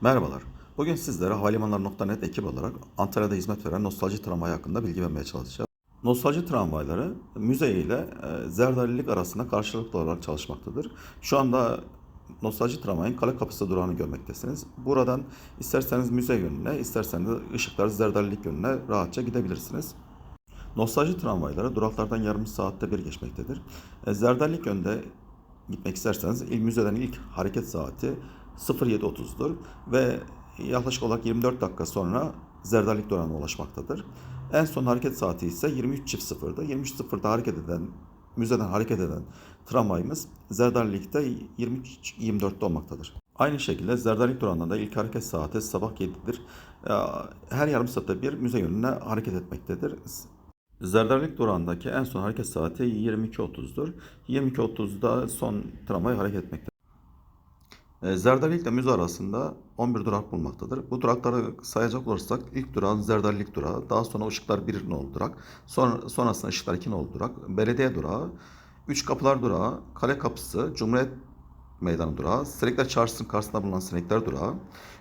Merhabalar. Bugün sizlere havalimanları.net ekip olarak Antalya'da hizmet veren Nostalji Tramvayı hakkında bilgi vermeye çalışacağız. Nostalji tramvayları müze ile e, Zerdalilik arasında karşılıklı olarak çalışmaktadır. Şu anda Nostalji tramvayın kale kapısı durağını görmektesiniz. Buradan isterseniz müze yönüne, isterseniz ışıklar Zerdalilik yönüne rahatça gidebilirsiniz. Nostalji tramvayları duraklardan yarım saatte bir geçmektedir. E, Zerdarlik yönde gitmek isterseniz ilk müzeden ilk hareket saati 07.30'dur ve yaklaşık olarak 24 dakika sonra Zerdarlik durağına ulaşmaktadır. En son hareket saati ise 23.00'da. 23.00'da hareket eden müzeden hareket eden tramvayımız Zerdarlik'te 23.24'te olmaktadır. Aynı şekilde Zerdarlik durağında da ilk hareket saati sabah 7'dir. E, Her yarım saatte bir müze yönüne hareket etmektedir. Zerdarlık durağındaki en son hareket saati 22.30'dur. 22.30'da son tramvay hareket etmektedir. E, Zerdarlık ile müze arasında 11 durak bulunmaktadır. Bu durakları sayacak olursak ilk durağın Zerdarlık durağı, daha sonra ışıklar 1 nolu durak, sonra, sonrasında ışıklar 2 nolu durak, belediye durağı, Üç Kapılar durağı, Kale Kapısı, Cumhuriyet Meydanı durağı, Sinekler Çarşısı'nın karşısında bulunan Sinekler durağı,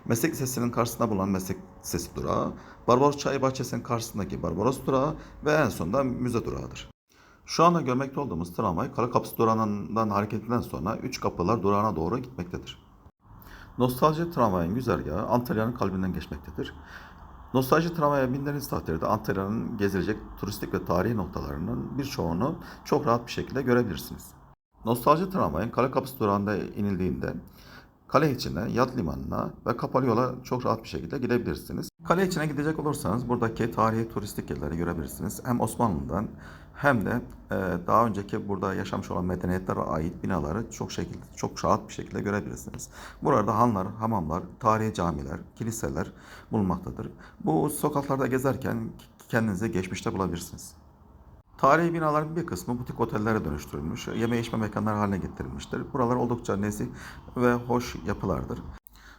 Meslek Lisesi'nin karşısında bulunan Meslek Lisesi durağı, Barbaros Çay Bahçesi'nin karşısındaki Barbaros durağı ve en sonunda müze durağıdır. Şu anda görmekte olduğumuz tramvay Kale Kapısı durağından hareketinden sonra Üç Kapılar durağına doğru gitmektedir. Nostalji tramvayın güzergahı Antalya'nın kalbinden geçmektedir. Nostalji tramvaya bindiğiniz takdirde Antalya'nın gezilecek turistik ve tarihi noktalarının birçoğunu çok rahat bir şekilde görebilirsiniz. Nostalji tramvayın kale kapısı durağında inildiğinde kale içine, yat limanına ve kapalı yola çok rahat bir şekilde gidebilirsiniz. Kale içine gidecek olursanız buradaki tarihi turistik yerleri görebilirsiniz. Hem Osmanlı'dan hem de e, daha önceki burada yaşamış olan medeniyetlere ait binaları çok şekilde çok rahat bir şekilde görebilirsiniz. Burada hanlar, hamamlar, tarihi camiler, kiliseler bulunmaktadır. Bu sokaklarda gezerken kendinizi geçmişte bulabilirsiniz. Tarihi binaların bir kısmı butik otellere dönüştürülmüş, yeme içme mekanları haline getirilmiştir. Buralar oldukça nezih ve hoş yapılardır.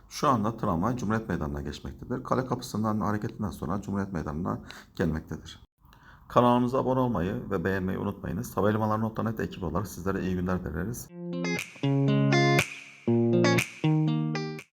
Şu anda tramvay Cumhuriyet Meydanı'na geçmektedir. Kale kapısından hareketinden sonra Cumhuriyet Meydanı'na gelmektedir. Kanalımıza abone olmayı ve beğenmeyi unutmayınız. Havalimanları.net ekibi olarak sizlere iyi günler dileriz.